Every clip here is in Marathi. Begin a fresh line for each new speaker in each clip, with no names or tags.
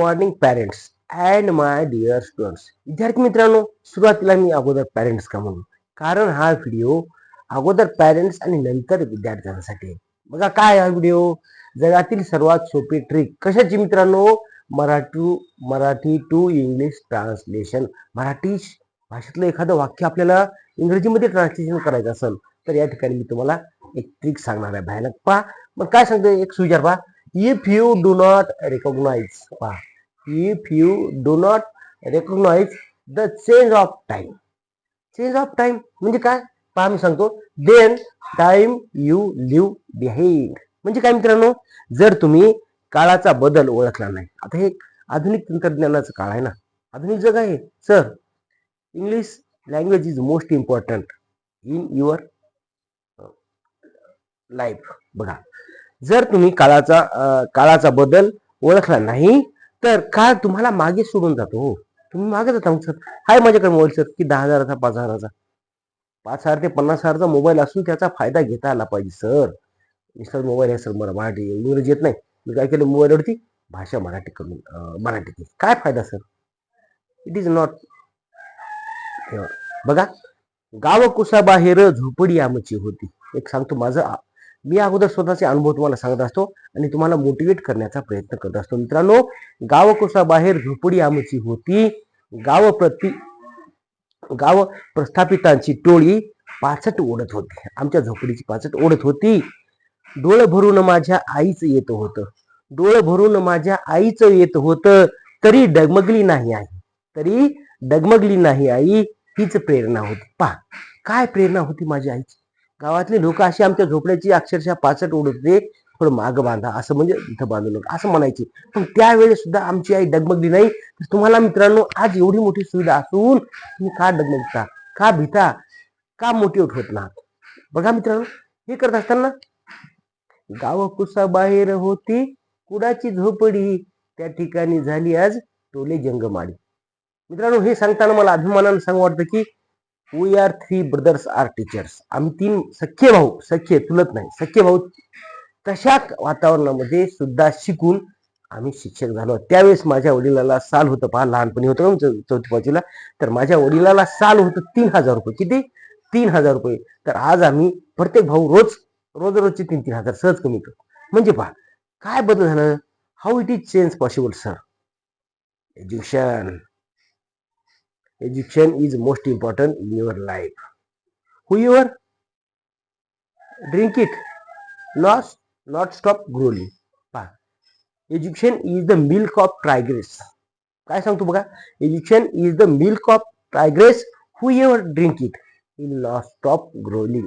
Morning parents and my dear students विद्यार्थी मित्रांनो सुरुवातीला मी अगोदर पॅरेंट्स का म्हणू? कारण हा व्हिडिओ अगोदर पॅरेंट्स आणि नंतर विद्यार्थ्यांसाठी बघा काय हा व्हिडिओ जगातील सर्वात सोपी ट्रिक कशाची मित्रांनो? Marathi Marathi to English translation Marathi भाषेतलं एखादं वाक्य आपल्याला इंग्रजीमध्ये ट्रान्सलेशन करायचं असेल तर या ठिकाणी मी तुम्हाला एक ट्रिक सांगणार आहे. भयानक पहा. मग काय सांगतो एक सुविचार पहा. If you do not recognize पहा. If you do not recognize the change of time. Change of time म्हणजे काय? पहा मी सांगतो. Then time you live behind म्हणजे काय मित्रांनो? जर तुम्ही काळाचा बदल ओळखला नाही. आता हे आधुनिक तंत्रज्ञानाचं काळ आहे ना. आधुनिक जग आहे. Sir English language is most important in your life बघा. जर तुम्ही काळाचा काळाचा बदल ओळखला नाही तर काळ तुम्हाला मागे सोडून जातो हो. तुम्ही मागे जाता मग सर. हाय माझ्याकडे मोबाईल सर. की दहा हजाराचा पाच हजाराचा. पाच हजार ते पन्नास हजारचा मोबाईल असून त्याचा फायदा घेता आला पाहिजे सर. मिस्टर मोबाईल आहे सर मला मराठी. इंग्रजी येत नाही. मी काय केलं मोबाईलवरती भाषा मराठी करून मराठी केली. काय फायदा सर? इट इज नॉट बघा. गाव कुसाबाहेर झोपडी आमची होती. एक सांगतो माझं मी अगोदर स्वतःचे अनुभव तुम्हाला सांगत असतो आणि तुम्हाला मोटिवेट करण्याचा प्रयत्न करत असतो. मित्रांनो गावकोसाबाहेर झोपडी आमची होती. गाव प्रति गाव प्रस्थापितांची टोळी पाचट ओढत होती. आमच्या झोपडीची पाचट ओढत होती. डोळ भरून माझ्या आईच येत होतं. डोळ भरून माझ्या आईच येत होतं. तरी डगमगली नाही आई. तरी डगमगली नाही आई. हीच प्रेरणा होती. पहा काय प्रेरणा होती माझ्या आईची? गावातले लोक अशी आमच्या झोपड्याची अक्षरशः पाचट ओढत होते थोडं माग बांधा असं म्हणजे इथं बांधू नका असं म्हणायची. पण त्यावेळेस सुद्धा आमची आई डगमगली नाही. तर तुम्हाला मित्रांनो आज एवढी मोठी सुविधा असून तुम्ही का डगमगता का भीता का मोटिवेट होत नाहात? बघा मित्रांनो हे करत असताना गाव कुसा बाहेर होती कुडाची झोपडी त्या ठिकाणी झाली आज टोले जंगमाडी मित्रांनो हे सांगताना मला अभिमानानं सांगू वाटतं की we are three brothers are teachers आम्ही तीन सख्खे भाऊ सख्य तुलत नाही. सख्खे भाऊ तशा वातावरणामध्ये सुद्धा शिकून आम्ही शिक्षक झालो. त्यावेळेस माझ्या वडिलाला साल होतं पहा लहानपणी होतं चौथी पाचवीला? तर माझ्या वडिलाला साल होतं तीन हजार रुपये. किती? तीन हजार रुपये. तर आज आम्ही प्रत्येक भाऊ रोज रोज रोजचे तीन तीन हजार सहज कमी करतो. म्हणजे पहा काय बदल झालं? How it is change possible sir education education is most important in your life who your drink it not not stop growling पहा. Education is the milk of tigress काय सांगतो बघा? Education is the milk of tigress who your drink it will not stop growling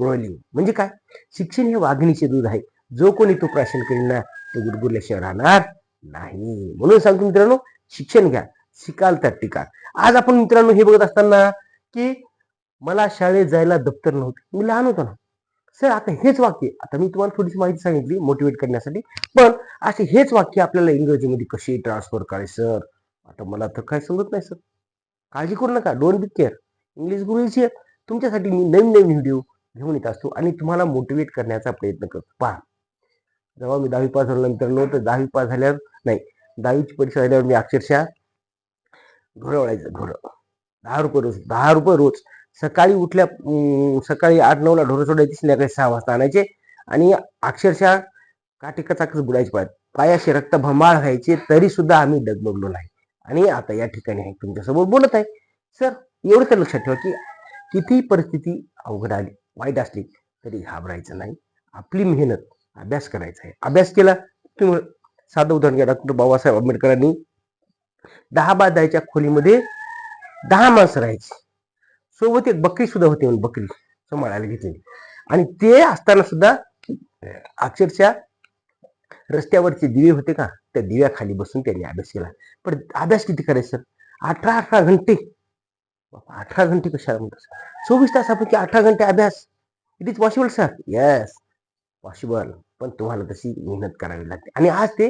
growling म्हणजे काय? शिक्षण हे वाघिणीचे दूध आहे. जो कोणी तो प्राशन करील ना तो गुडगुडल्याशिवाय राहणार नाही. म्हणून सांगतो मित्रांनो शिक्षण घ्या. शिकाल तर टिकाल आज आपण मित्रांनो हे बघत असताना की मला शाळेत जायला दप्तर नव्हते. मी लहान होतो ना. सर आता हेच वाक्य आता मी तुम्हाला थोडीशी माहिती सांगितली मोटिवेट करण्यासाठी. पण असे हेच वाक्य आपल्याला इंग्रजीमध्ये कशी ट्रान्सफर करायचे सर आता मला तर काय समजत नाही सर काळजी करू नका. डोंट बी केअर इंग्लिश गुरुची तुमच्यासाठी मी नवीन नवीन व्हिडिओ घेऊन येत असतो आणि तुम्हाला मोटिवेट करण्याचा प्रयत्न करतो. पहा. जेव्हा मी दहावी पास झालो मित्रांनो तर दहावी पास झाल्यावर नाही. दहावीची परीक्षा झाल्यावर मी अक्षरशः घोडं वळायचं घोडं दहा रुपये रोज दहा रुपये रोज. सकाळी उठल्या सकाळी आठ नऊला ढोरं सोडायची संध्याकाळी सहा वाजता आणायचे आणि अक्षरशः काटेका चाकच बुडायचे पाय पायाशी रक्त भंबाळ व्हायचे तरी सुद्धा आम्ही डगमगलो नाही. आणि आता या ठिकाणी आहे तुमच्यासमोर बोलत आहे. सर एवढं तर लक्षात ठेवा की किती परिस्थिती अवघड आली वाईट असली तरी घाबरायचं नाही. आपली मेहनत अभ्यास करायचा आहे. अभ्यास केला तुम्ही साधं उदाहरण घ्या. डॉक्टर बाबासाहेब आंबेडकरांनी दहा बा दहाच्या खोलीमध्ये दहा माणसं राहायची. सोबत एक बकरी सुद्धा होती म्हणून बकरी सांभाळायला घेतलेली. आणि ते असताना सुद्धा अक्षरशः रस्त्यावरचे दिवे होते का त्या दिव्याखाली बसून त्यांनी अभ्यास केला. पण अभ्यास किती करायचं सर? अठरा अठरा घंटे. अठरा घंटे कशाला म्हणतात चोवीस तासापैकी अठरा घंटे अभ्यास. It is possible sir yes possible पण तुम्हाला तशी मेहनत करावी लागते. आणि आज ते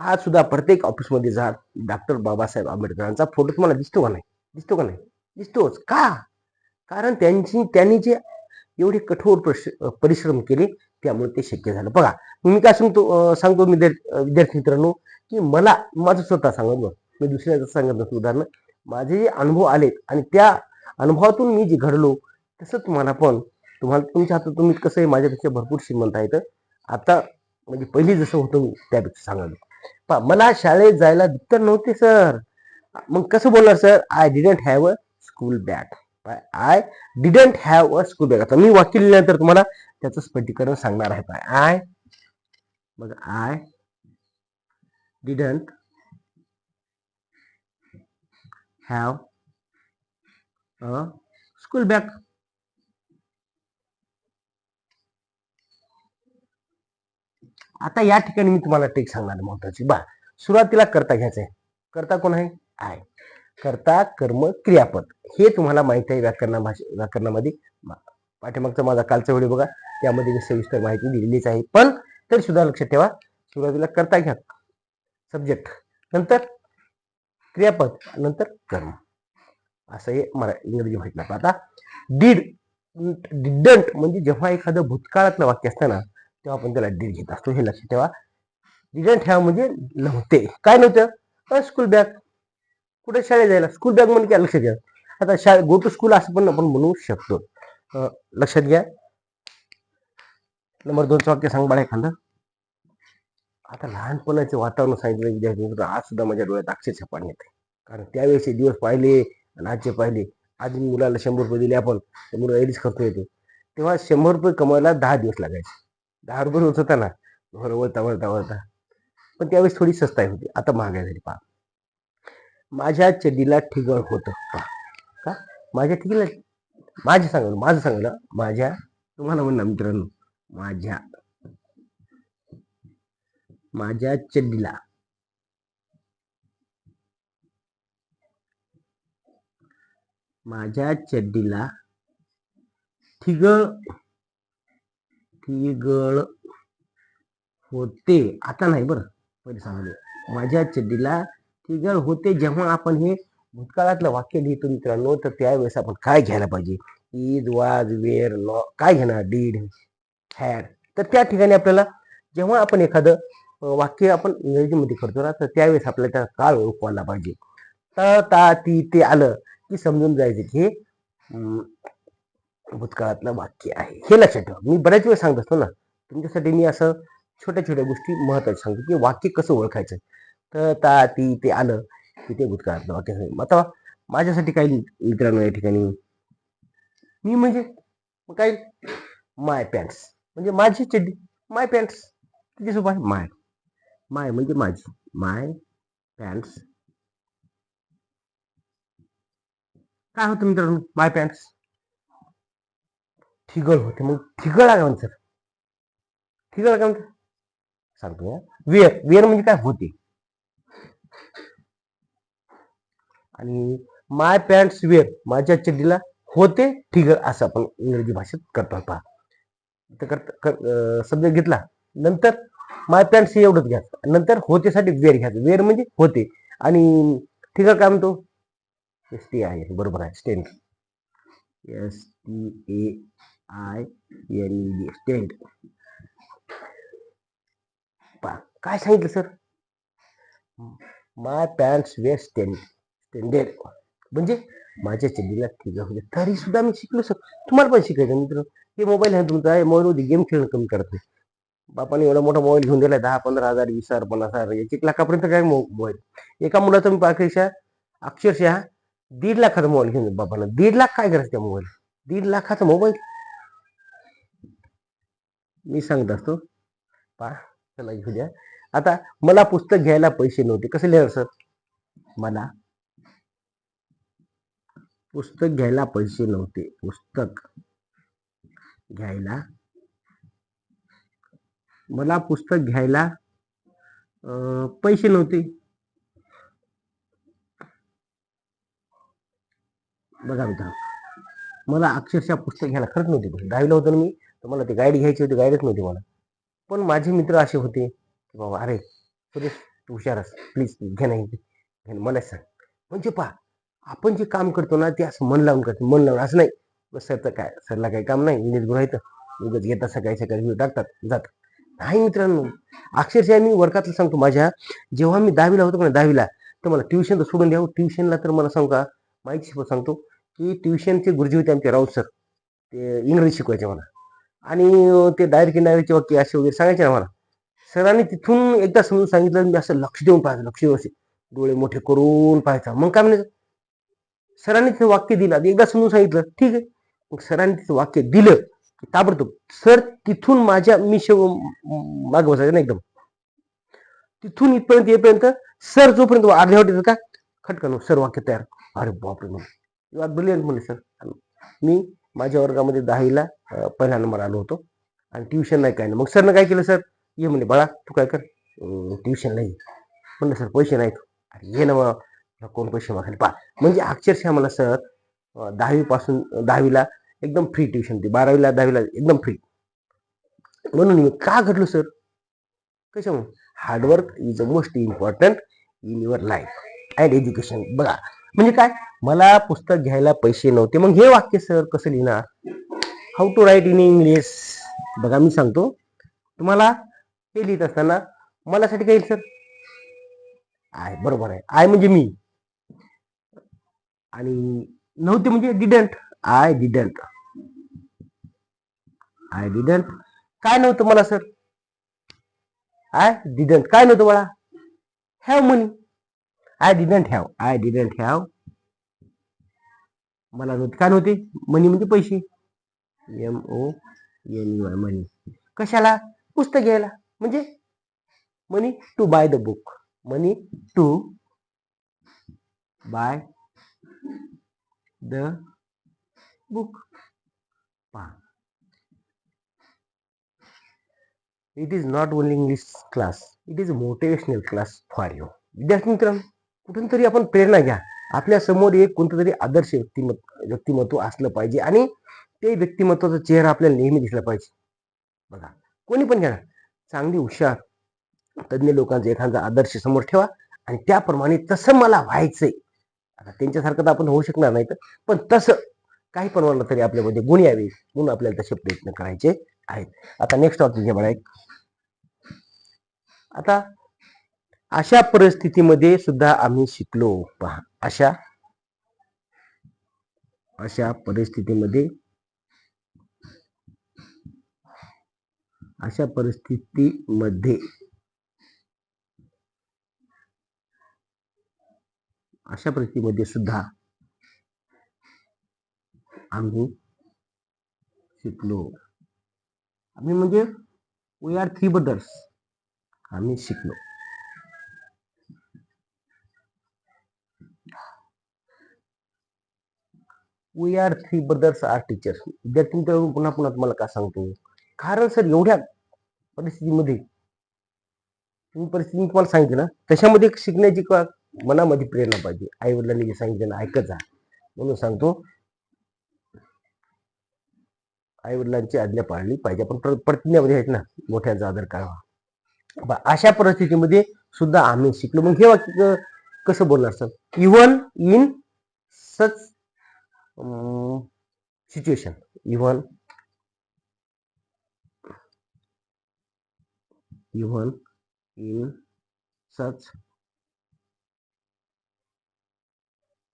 आज सुद्धा प्रत्येक ऑफिसमध्ये जा. डॉक्टर बाबासाहेब आंबेडकरांचा फोटो तुम्हाला दिसतो का नाही? दिसतो का नाही? दिसतोच. का? कारण त्यांची त्यांनी जे एवढे कठोर प्रश- परिश्रम केले त्यामुळे ते शक्य झालं. बघा मी काय सांगतो सांगतो विद्यार्थी विद्यार्थी मित्रांनो की मला माझं स्वतः सांगत मी दुसऱ्याचं सांगत नसतो उदाहरण माझे जे अनुभव आलेत आणि त्या अनुभवातून मी जे घडलो तसं तुम्हाला पण तुम्हाला तुमच्या हातात तुम्ही कसं आहे माझ्यापेक्षा भरपूर श्रीमंत आहेत. आता म्हणजे पहिली जसं होतं मी त्यापेक्षा सांगायला पा मला शाळेत जायला तर नव्हते सर. मग कसं बोलणार sir? I didn't have a school bag I didn't have a school bag आता मी वाक्य लिहिल्यानंतर तुम्हाला त्याचं स्पष्टीकरण सांगणार आहे पाय आय मग I didn't have a school bag आता या ठिकाणी मी तुम्हाला टेक सांगणार महत्वाची. बा सुरुवातीला करता घ्यायचंय. करता कोण आहे? आय. करता कर्म क्रियापद. हे तुम्हाला माहिती आहे व्याकरणा भाषे व्याकरणामध्ये. पाठीमागचा माझा कालचा व्हिडिओ बघा. त्यामध्ये मी सविस्तर माहिती दिलेलीच आहे. पण तरी सुद्धा लक्षात ठेवा सुरुवातीला करता घ्या. सब्जेक्ट नंतर क्रियापद. नंतर कर्म. असं हे मला इंग्रजी म्हटलं आता डीड डिडंट म्हणजे जेव्हा एखादं भूतकाळातलं वाक्य असताना तेव्हा आपण त्याला डीड घेत असतो हे लक्षात ठेवा. डिडंट ठेवा म्हणजे नव्हते. काय नव्हतं? स्कूल बॅग कुठे शाळेत जायला? स्कूल बॅग म्हणजे काय लक्षात घ्या. आता शाळे गो टू स्कूल असं पण आपण म्हणू शकतो. लक्षात घ्या. नंबर दोनचं वाक्य सांग बाळा एखादं. आता लहानपणाचे वातावरण सांगितलं विद्यार्थी आज सुद्धा माझ्या डोळ्यात अक्षरशः पाणी येते कारण त्यावेळेसचे दिवस पाहिले आणि आजचे पाहिले. आज मुलाला शंभर रुपये दिले आपण मुलं ऐरीच खर्च येतो. तेव्हा शंभर रुपये कमवायला दहा दिवस लागायचे. दहा रुपये होत होता ना. घर वळता वळता वळता. पण त्यावेळेस थोडी सस्ताई होती. आता महागाई झाली पहा. माझ्या चड्डीला ठिगळ होतं पहा. का? माझ्या ठिगीला माझं सांगलं माझं सांगलं माझ्या तुम्हाला म्हणणं मित्रांनो माझ्या माझ्या चड्डीला माझ्या चड्डीला ठिगळ ठिगळ होते. आता नाही बरं. पहिले माझ्या चड्डीला ठिगळ होते जेव्हा आपण हे भूतकाळातलं वाक्य लिहितो मित्रांनो तर त्यावेळेस आपण काय घ्यायला पाहिजे? इज वाज वेअर लॉ काय घेणार? डीड हॅड तर त्या ठिकाणी आपल्याला जेव्हा आपण एखादं वाक्य आपण इंग्रजीमध्ये करतो ना तर त्यावेळेस आपल्याला त्या काळ ओळखवायला पाहिजे. त ता ती ते आलं की समजून जायचं की भूतकाळातलं वाक्य आहे. हे लक्षात ठेवा. मी बऱ्याच वेळ सांगत असतो ना तुमच्यासाठी मी असं छोट्या छोट्या गोष्टी महत्त्वाच्या सांगतो की वाक्य कसं ओळखायचं. तर ता ती ते आलं की ते भूतकाळातलं वाक्य आहे. आता माझ्यासाठी काही मित्रांनो या ठिकाणी मी म्हणजे काय माय पॅन्ट्स. म्हणजे माझी चड्डी. My pants. तिच्यासोबत आहे माय. माय म्हणजे माझी. My pants. काय होतं मित्रांनो? माय पॅन्ट्स. ठिगळ होते. मग ठिगळ आहे म्हणतात ठिगळ काय म्हणतात सांगतो वेअर वेअर म्हणजे काय? होते. आणि माय पॅन्ट्स वेअर माझ्या चड्डीला होते ठिगळ असं आपण इंग्रजी भाषेत करतो पहा तर करता सब्जेक्ट घेतला. नंतर माय पॅन्ट्स हे एवढंच घ्यायचं नंतर होतेसाठी वेअर घ्यायचं वेअर म्हणजे होते. आणि ठिगळ काय म्हणतो? एस टी आहे बरोबर आहे. Stain S T A I L D stained काय सांगितलं sir? My pants were stained stained. म्हणजे माझ्या चेंडीला ठीक होते म्हणजे तरी सुद्धा मी शिकलो सर. तुम्हाला पण शिकायचं मित्र. हे मोबाईल आहे तुमचा आहे मोबाईलमध्ये गेम खेळणं कमी करत. नाही बापाने एवढा मोठा मोबाईल घेऊन दिला दहा पंधरा हजार वीस हजार पन्नास हजार एक एक लाखापर्यंत काय मोबाईल एका मुलाचा मी अक्षरशः अक्षरशः दीड लाखाचा मोबाईल घेऊन बापानं दीड लाख काय करायचं त्या मोबाईल दीड लाखाचा मोबाईल मी सांगत असतो. पा चला घेऊ द्या. आता मला पुस्तक घ्यायला पैसे नव्हते. कसे लिहिणार सर? मला पुस्तक घ्यायला पैसे नव्हते. पुस्तक घ्यायला मला पुस्तक घ्यायला अं, पैसे नव्हते. बघा मित्रांनो मला अक्षरशः पुस्तक घ्यायला खरंच नव्हते पैसे. दहावीला होतो मी. तर मला ते गाईड घ्यायची होती गाईडच नव्हती मला. पण माझे मित्र असे होते की बाबा अरे सुरेश तू हुशारच प्लीज घे नाही घे ना, मलाच सांग. म्हणजे पहा आपण जे काम करतो ना ते असं मन लावून करतो. मन लावून असं नाही. सरचं काय? सरला काही काम नाही. इंग्लिश गुण आहे तर उगाच घेतात सकाळी सकाळी व्हिडिओ टाकतात. जातात. नाही मित्रांनो. अक्षरशः मी वर्गातलं सांगतो माझ्या. जेव्हा मी दहावीला होतो ना दहावीला तर मला ट्युशन तर सोडून द्यावं ट्युशनला हो. तर मला सांगू का माहिती सांगतो की ट्युशनचे गुरुजी होते आमचे राऊत सर ते इंग्रजी शिकवायचे मला. आणि ते डायरेक्ट डायरेक्टचे वाक्य असे वगैरे सांगायचे ना मला सरांनी तिथून एकदा समजून सांगितलं मी असं लक्ष देऊन पाहायचं लक्ष देऊन असे डोळे मोठे करून पाहायचा. मग काय म्हणायचं? सरांनी ते वाक्य दिलं आणि एकदा समजून सांगितलं ठीक आहे. मग सरांनी तिचं वाक्य दिलं की ताबडतोब. सर तिथून माझ्या मी शेव माग बसायचं ना एकदम. तिथून इथपर्यंत येईपर्यंत सर जोपर्यंत अर्ध्या वाटेचं का खटकन सर वाक्य तयार. अरे बापरे मग. यू आर ब्रिलियंट म्हणले सर. मी माझ्या वर्गामध्ये दहावीला पहिला नंबर आलो होतो. आणि ट्युशन नाही काय नाही. मग सरनं काय केलं सर? ये म्हणे बाळा तू काय कर? ट्युशन नाही. म्हणलं सर पैसे नाहीत. अरे ये ना मग. कोण पैसे मागायला पा म्हणजे अक्षरशः मला सर दहावीपासून दहावीला एकदम फ्री ट्युशन होती. बारावीला दहावीला एकदम फ्री म्हणून मी का घडलो सर? कशामुळे? Hard work is a most important in your life and education बघा. म्हणजे काय? मला पुस्तक घ्यायला पैसे नव्हते. मग हे वाक्य सर कसं लिहिणार? How to write in English बघा मी सांगतो. तुम्हाला हे लिहित असताना मलासाठी काय येईल सर आय बरोबर आहे. आय म्हणजे मी. आणि नव्हते म्हणजे didn't I didn't I didn't काय नव्हतं मला सर आय डिडंट काय नव्हतं मला have money I didn't have I didn't have मला नव्हते. काय नव्हते? मनी म्हणजे पैसे. M O N U I money कशाला? पुस्तक घ्यायला. म्हणजे? Money to buy the book money to buy the book पा it is not only English class it is motivational class for you विद्यार्थी मित्रांनो कुठून तरी आपण प्रेरणा घ्या. आपल्यासमोर एक कोणतं तरी आदर्श व्यक्तिमत्व व्यक्तिमत्व असलं पाहिजे आणि ते व्यक्तिमत्वाचा चेहरा आपल्याला नेहमी दिसला पाहिजे. बघा कोणी पण घ्या चांगली हुशार तज्ज्ञ लोकांचा एखादा आदर्श समोर ठेवा आणि त्याप्रमाणे तसं मला व्हायचंय. आता त्यांच्यासारखं तर आपण होऊ शकणार नाही तर पण तसं काही पण म्हणलं तरी आपल्यामध्ये गुण यावे म्हणून आपल्याला तसे प्रयत्न करायचे आहेत. आता नेक्स्ट टॉपिक घ्या बघा एक. आता अशा परिस्थितीमध्ये सुद्धा आम्ही शिकलो पहा. अशा अशा परिस्थितीमध्ये अशा परिस्थितीमध्ये अशा परिस्थितीमध्ये सुद्धा आम्ही शिकलो. आम्ही म्हणजे वी आर थ्री ब्रदर्स आम्ही शिकलो. We are three brothers are teachers विद्यार्थी मित्रांनो पुन्हा पुन्हा तुम्हाला का सांगतो? कारण सर एवढ्या परिस्थितीमध्ये तुम्ही परिस्थिती तुम्हाला सांगितलं ना त्याच्यामध्ये शिकण्याची किंवा मनामध्ये प्रेरणा पाहिजे. आई वडिलांनी जे सांगितलं ना ऐकत जा. म्हणून सांगतो आई वडिलांची आज्ञा पाळली पाहिजे. आपण प्रतिज्ञामध्ये आहेत ना मोठ्यांचा आदर करावा. अशा परिस्थितीमध्ये सुद्धा आम्ही शिकलो. मग हे वाक्य कसं बोलणार sir even in such situation even even in such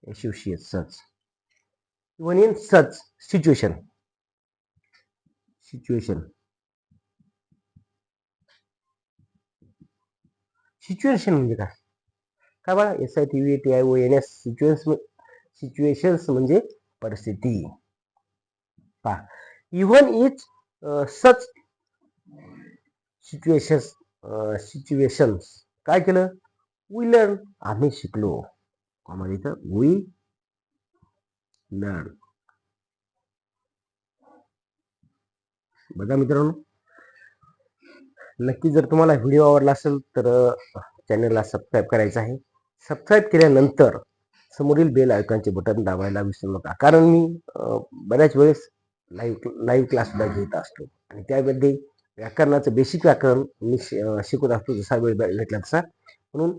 associate such. Even in such situation. Situation. Situation म्हणजे काय? काय बघा S I T V T I O N S situation situations म्हणजे परिस्थिती. पहा even is such situations situations काय केलं? वी लर्न आम्ही शिकलो. आम्हाला इथं वी लर्न बघा मित्रांनो. नक्की जर तुम्हाला व्हिडिओ आवडला असेल तर चॅनलला सबस्क्राईब करायचं आहे. सबस्क्राईब केल्यानंतर समोरील बेल आयकॉनचे बटन दाबायला विसरू नका. कारण मी बऱ्याच वेळेस लाईव्ह लाईव्ह क्लाससुद्धा घेत असतो. आणि त्यामध्ये व्याकरणाचं बेसिक व्याकरण मी शिकवत असतो. जसा वेळ भेटला तसा. म्हणून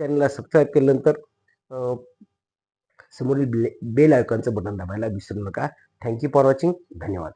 चॅनलला सबस्क्राईब केल्यानंतर समोरील बेल आयकॉनचं बटन दाबायला विसरू नका. Thank you for watching. धन्यवाद.